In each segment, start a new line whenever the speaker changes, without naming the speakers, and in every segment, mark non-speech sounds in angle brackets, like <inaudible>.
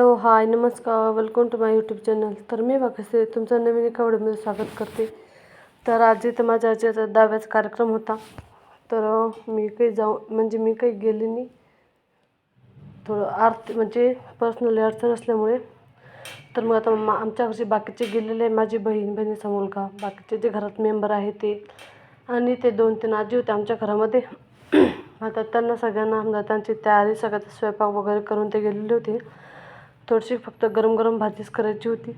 Hello hi नमस्कार. Welcome to my YouTube channel तर मी बघायचे तुमचं नवीन एका व्हिडिओमध्ये स्वागत करते. तर आज इथं माझ्या आजीचा दहाव्याचा कार्यक्रम होता. तर मी काही जाऊ म्हणजे मी काही गेले नाही. थोडं आर्थ म्हणजे पर्सनली अडचण असल्यामुळे. तर मग आता मा आमच्या घरचे बाकीचे गेलेले आहे माझी बहीण बहिणीचा मुलगा. बाकीचे जे घरात मेंबर आहे ते. आणि ते दोन तीन आजी होते आमच्या घरामध्ये. <clears throat> आता त्यांना सगळ्यांना समजा त्यांची तयारी सगळ्याचा स्वयंपाक वगैरे करून ते गेलेले होते. थोडीशी फक्त गरम गरम भाजीच करायची होती.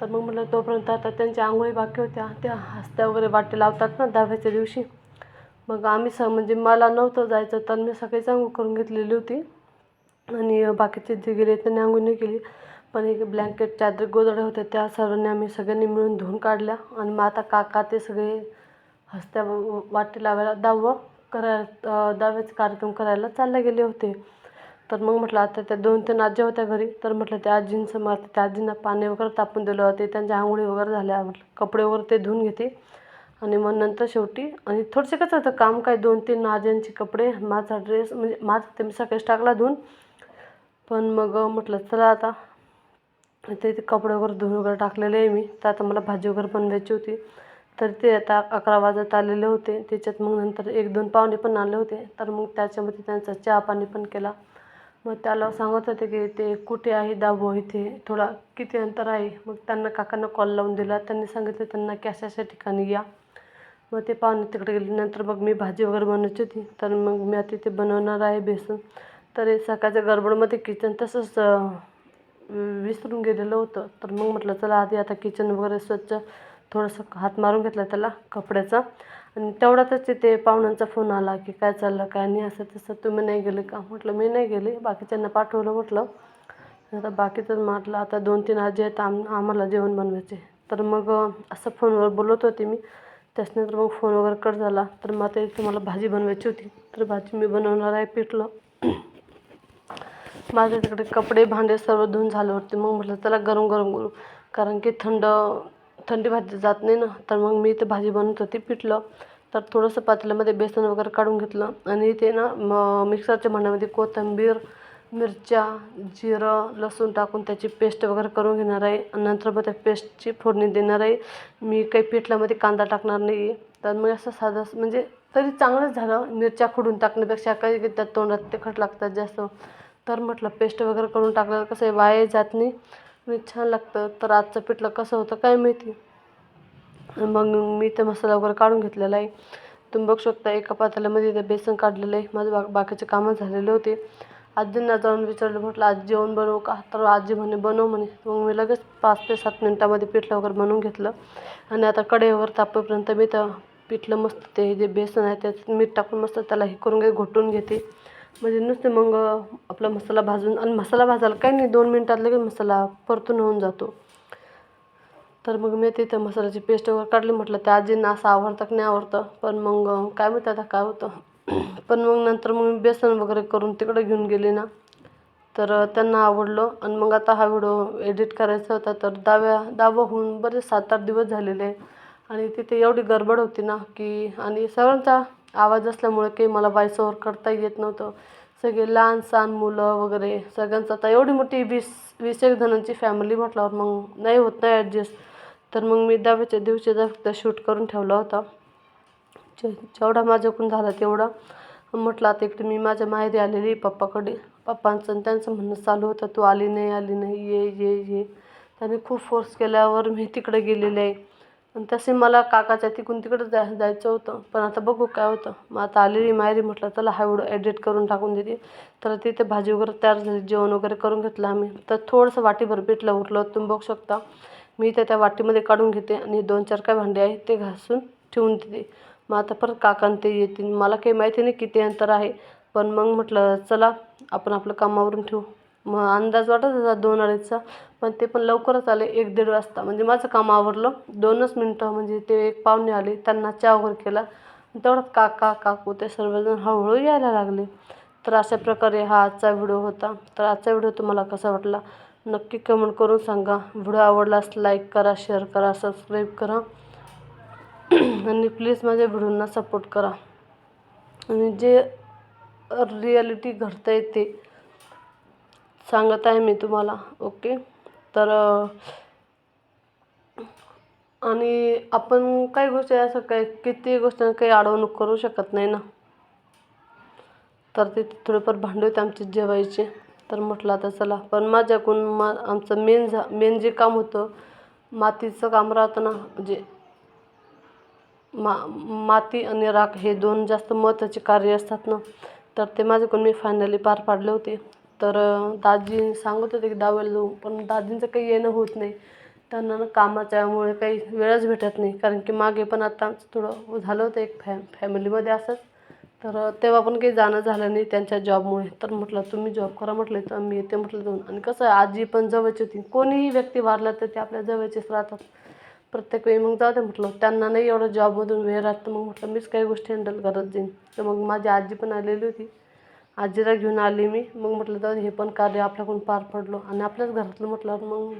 तर मग म्हटलं तोपर्यंत आता त्यांच्या आंघोळी बाकी होत्या. त्या हस्त्या वगैरे वाटे लावतात ना दहाव्याच्या दिवशी. मग आम्ही स म्हणजे मला नव्हतं जायचं तर मी सगळीच आंघोळ करून घेतलेली होती. आणि बाकीचे जे गेले त्यांनी आंघोळ नाही केली. पण एक ब्लँकेट चादर गोदड्या होत्या त्या सर्वांनी आम्ही सगळ्यांनी मिळून धुवून काढल्या. आणि मग आता काका ते सगळे हस्त्या वाटे लावायला दहावं करायला दहाव्याचा कार्यक्रम करायला चालले गेले होते. तर मग म्हटलं आता त्या दोन तीन आज्या होत्या घरी. तर म्हटलं त्या आजींचं मग त्या आजींना पाणी वगैरे तापून दिलं होते. त्यांच्या आंघोळी वगैरे झाल्या. म्हटलं कपडे वगैरे ते धुवून घेते. आणि मग नंतर शेवटी आणि थोडंसं कसं होतं काम काय दोन तीन आज्यांचे कपडे माझा ड्रेस म्हणजे माझा ते मी सकाळीच टाकला धुवून. पण मग म्हटलं चला आता. ते ते कपडे वगैरे धुवून वगैरे टाकलेले आहे मी. तर आता मला भाजी वगैरे बनवायची होती. तर ते आता अकरा वाजत आलेले होते. त्याच्यात मग नंतर एक दोन पाहुणे पण आले होते. तर मग त्याच्यामध्ये त्यांचा चहा पाणी पण केला. मग त्याला सांगत होते की ते कुठे आहे दाबो इथे. थोडा किती अंतर आहे? मग त्यांना काकांना कॉल लावून दिला. त्यांनी सांगितलं त्यांना की अशा अशा ठिकाणी या. मग ते पाहुणे तिकडे गेल्यानंतर मग मी भाजी वगैरे बनवायची होती. तर मग मी आता ते बनवणार आहे बेसन. तर हे सकाळच्या गडबडमध्ये किचन तसंच विसरून गेलेलं होतं. तर मग म्हटलं चला आधी आता किचन वगैरे स्वच्छ थोडंसं हात मारून घेतला त्याला कपड्याचा. आणि तेवढ्यातच तिथे पाहुण्यांचा फोन आला की काय चाललं काय नाही असं तसं. तुम्ही नाही गेले का? म्हटलं मी नाही गेले. बाकीच्यांना पाठवलं म्हटलं. आता बाकीचं म्हटलं आता दोन तीन आजी आहेत आम आम्हाला जेवण बनवायचे. तर मग असं फोनवर बोलत होते मी. त्याच्यानंतर मग फोन वगैरे कट झाला. तर मग आता इथे मला भाजी बनवायची होती. तर भाजी मी बनवणार आहे पिठलं. <clears throat> माझ्या तिकडे कपडे भांडे सर्व धुवून झाले होते मग म्हटलं चला गरम गरम करू. कारण की थंड थंडी भाजी जात नाही ना तर मग मी इथे भाजी बनवत होती पिठलं. तर थोडंसं पातेल्यामध्ये बेसन वगैरे काढून घेतलं. आणि इथे ना म मिक्सरच्या भांड्यामध्ये कोथिंबीर मिरच्या जिरं लसूण टाकून त्याची पेस्ट वगैरे करून घेणार आहे. नंतर मग त्या पेस्टची फोडणी देणार आहे. मी काही पिठल्यामध्ये कांदा टाकणार नाही. आहे तर मग असं साधं म्हणजे तरी चांगलंच झालं. मिरच्या खोडून टाकण्यापेक्षा काही त्यात त्या तोंडात तिखट लागतात जास्त. तर म्हटलं पेस्ट वगैरे करून टाकल्यावर कसं वाया जात नाही. मी छान लागतं. तर आजचं पिठलं कसं होतं काय माहिती? मग मी ते मसाला वगैरे काढून घेतलेला आहे. तुम्ही बघू शकता एका पातेल्यामध्ये ते बेसन काढलेलं आहे. माझं बा बाकीचे कामं झालेले होते. आजींना जाऊन विचारलं म्हटलं आज जेवण बनवू का? तर आजी म्हणे बनव म्हणे. मग मी लगेच पाच ते सात मिनटामध्ये पिठलं वगैरे बनवून घेतलं. आणि आता कडेवर तापेपर्यंत मी तर पिठलं मस्त ते जे बेसन आहे त्याच्यात मीठ टाकून मस्त त्याला हे करून घे घोटून घेते. म्हणजे नुसतं मग आपला मसाला भाजून आणि मसाला भाजायला काही नाही दोन मिनटात लगेच मसाला परतून होऊन जातो. तर मग मी तिथं मसाल्याची पेस्ट वगैरे काढली म्हटलं त्या आजींना असं आवडतं की नाही आवडतं पण मग काय माहिती आता काय होतं. <clears throat> पण मग नंतर मग मी बेसन वगैरे करून तिकडं घेऊन गेले ना. तर त्यांना आवडलं आणि मग आता हा व्हिडिओ एडिट करायचा होता तर दाव्या दावा होऊन बरेच सात आठ दिवस झालेले. आहे आणि तिथे एवढी गडबड होती ना की आणि सर्वांचा आवाज असल्यामुळे काही मला व्हॉइस करता येत नव्हतं. सगळे लहान सहान मुलं वगैरे सगळ्यांचं आता एवढी मोठी वीस वीस एक जणांची फॅमिली म्हटल्यावर मग नाही होत नाही ॲडजस्ट तर मग मी दहाव्याच्या दिवशीचा फक्त शूट करून ठेवला होता. जे जेवढा माझ्याकडून झाला तेवढा. म्हटलं आता इकडे मी माझ्या माहेरी आलेली पप्पाकडे. पप्पांचं आणि त्यांचं म्हणणं चालू होतं तू आली नाही आली नाही ये ये ये. त्यांनी खूप फोर्स केल्यावर मी तिकडे गेलेले. आहे आणि तसे मला काकाच्या तिकडून तिकडं जाय जायचं होतं. पण आता बघू काय होतं. मग आता आलेली माहेरी म्हटलं चला हा एवढं एडिट करून टाकून देते. तर तिथे भाजी वगैरे तयार झाली जेवण वगैरे करून घेतलं आम्ही. तर थोडंसं वाटीभर पिठलं उरलं तुम्ही बघू शकता. मी ते त्या वाटीमध्ये काढून घेते आणि दोन चार काय भांडे आहेत ते घासून ठेवून देते. मग आता परत काकान ते येतील. मला काही माहिती नाही किती अंतर आहे. पण मग म्हटलं चला आपण आपलं कामावरून ठेवू. मग अंदाज वाटत होता दोन अडीचचा पण ते पण लवकरच आले एक दीड वाजता. म्हणजे माझं काम आवरलं. दोनच मिनटं म्हणजे ते एक पाहुणे आले त्यांना चहा वगैरे केला. तेवढ्यात काका काकू ते सर्वजण हळूहळू यायला लागले. तर अशा प्रकारे हा आजचा व्हिडिओ होता. तर आजचा व्हिडिओ तुम्हाला कसा वाटला? नक्की कमेंट करून सांगा. व्हिडिओ आवडलास लाईक करा शेअर करा सबस्क्राईब करा. <clears throat> आणि प्लीज माझ्या व्हिडिओंना सपोर्ट करा. आणि जे रियालिटी घडतं आहे ते सांगत आहे मी तुम्हाला ओके? तर आणि आपण काही गोष्टी असं काही किती गोष्टी काही अडवणूक करू शकत नाही ना? तर ते थोडेफार भांडे होते आमचे जेवायचे. तर म्हटलं आता चला पण माझ्याकडून मा आमचं मेन झा मेन जे काम होतं मातीचं काम राहतं ना म्हणजे मा माती आणि राख हे दोन जास्त महत्त्वाचे कार्य असतात ना? तर ते माझ्याकडून मी फायनली पार पाडले होते. तर दादी दाजी सांगत होते की दावायला जाऊ पण दाजींचं काही येणं होत नाही. त्यांना ना कामाच्यामुळे काही वेळच भेटत नाही. कारण की मागे पण आता थोडं झालं होतं एक फॅ फॅमिलीमध्ये असंच. तर तेव्हा पण काही जाणं झालं नाही त्यांच्या जॉबमुळे. तर म्हटलं तुम्ही जॉब करा म्हटलं तर मी येते म्हटलं जाऊन. आणि कसं आहे आजी पण जवळची होती. कोणीही व्यक्ती वारला तर ते आपल्या जवळचेच राहतात. प्रत्येक वेळी मग जाऊ दे म्हटलं. त्यांना नाही एवढं जॉबमधून वेळ राहत. मग म्हटलं मीच काही गोष्टी हँडल करत जाईन. तर मग माझी आजी पण आलेली होती. आजीला घेऊन आली मी. मग म्हटलं जाऊ हे पण कार्य आपल्याकडून पार पडलो आणि आपल्याच घरातलं म्हटलं मग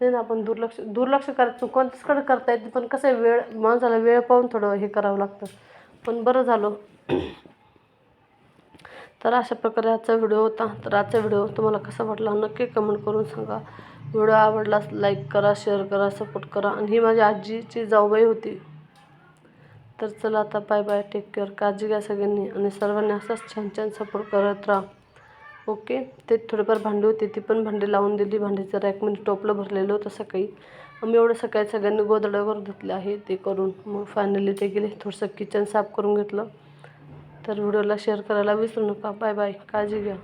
नाही ना आपण दुर्लक्ष दुर्लक्ष करायचं कोणत्याचकडे करता येते पण कसं आहे वेळ माणसाला वेळ पाहून थोडं हे करावं लागतं. पण बरं झालं. तर अशा प्रकारे आजचा व्हिडिओ होता. तर आजचा व्हिडिओ तुम्हाला कसा वाटला नक्की कमेंट करून सांगा. व्हिडिओ आवडलास लाईक करा शेअर करा सपोर्ट करा. आणि ही माझ्या आजीची जाऊबाई होती. तर चला आता बाय बाय टेक केअर काळजी घ्या सगळ्यांनी आणि सर्वांनी असाच छान छान सपोर्ट करत राहा. ओके ते थोडेफार भांडी होती ती पण भांडी लावून दिली. भांडीचं रॅकमध्ये टोपलं भरलेलं होतं सकाळी. मी एवढं सकाळी सगळ्यांनी गोदडावर धुतले आहे ते करून. मग फायनली ते गेले थोडंसं किचन साफ करून घेतलं. तर व्हिडिओला शेअर करायला विसरू नका. बाय बाय काळजी घ्या.